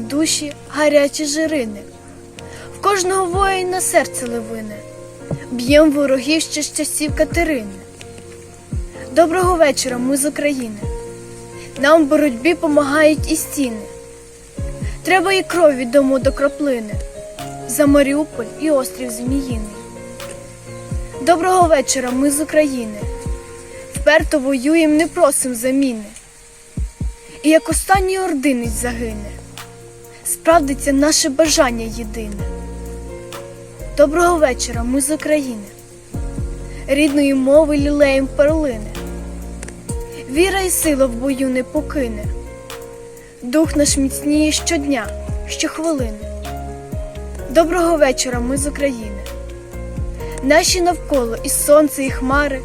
душі гарячі жирини, в кожного воїна серце левине, б'єм ворогів ще з часів Катерини. Доброго вечора, ми з України. Нам в боротьбі помагають і стіни. Треба і кров від дому до краплини, за Маріуполь і острів Зміїний. Доброго вечора, ми з України. Вперто воюєм, не просим заміни. І як останній ординець загине, справдиться наше бажання єдине. Доброго вечора, ми з України, рідної мови лілеєм перлини. Віра і сила в бою не покине. Дух наш міцніє щодня, щохвилини. Доброго вечора, ми з України. Наші навколо і сонце, і хмари,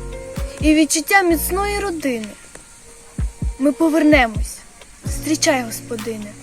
і відчуття міцної родини. Ми повернемось. Зустрічай, господине.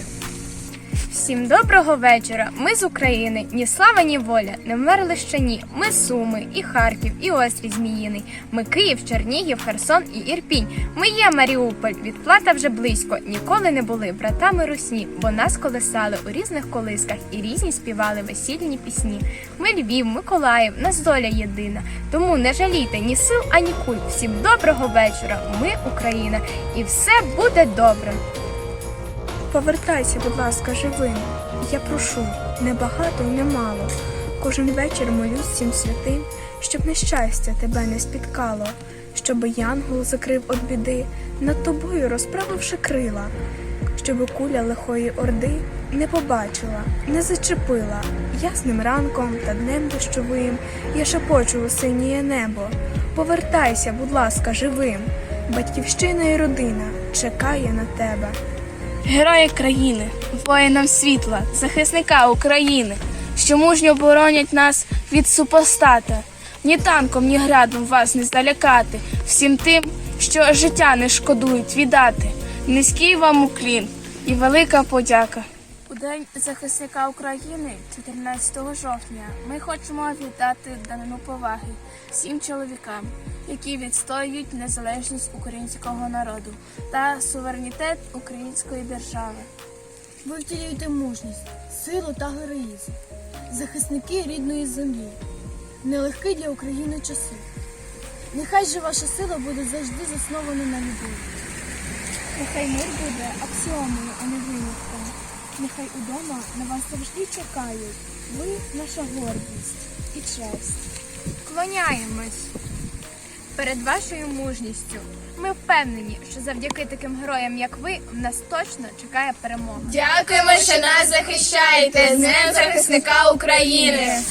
Всім доброго вечора. Ми з України. Ні слава, ні воля. Не вмерли ще ні. Ми Суми, і Харків, і Острів Зміїний. Ми Київ, Чернігів, Херсон і Ірпінь. Ми є Маріуполь. Відплата вже близько. Ніколи не були братами русні, бо нас колесали у різних колисках і різні співали весільні пісні. Ми Львів, Миколаїв, нас доля єдина. Тому не жалійте ні сил, ані куль. Всім доброго вечора. Ми Україна, і все буде добре. Повертайся, будь ласка, живим. Я прошу, не багато і не мало. Кожен вечір молюсь всім святим, щоб нещастя тебе не спіткало, щоби янгол закрив від біди, над тобою розправивши крила, щоби куля лихої орди не побачила, не зачепила. Ясним ранком та днем дощовим я шепочу у синіє небо. Повертайся, будь ласка, живим. Батьківщина і родина чекає на тебе. Герої країни, воїнам світла, захисника України, що мужньо боронять нас від супостата. Ні танком, ні градом вас не залякати, всім тим, що життя не шкодують віддати. Низький вам уклін і велика подяка. У День захисника України, 14 жовтня, ми хочемо віддати данину поваги всім чоловікам, які відстоюють незалежність українського народу та суверенітет української держави. Ви втілюєте мужність, силу та героїзм, захисники рідної землі, нелегкі для України часи. Нехай же ваша сила буде завжди заснована на любові. Нехай мир буде аксіомою, а не винятком. Нехай удома на вас завжди чекають. Ви наша гордість і честь. Клоняємось перед вашою мужністю. Ми впевнені, що завдяки таким героям, як ви, в нас точно чекає перемога. Дякуємо, що нас захищаєте з Днем захисника України.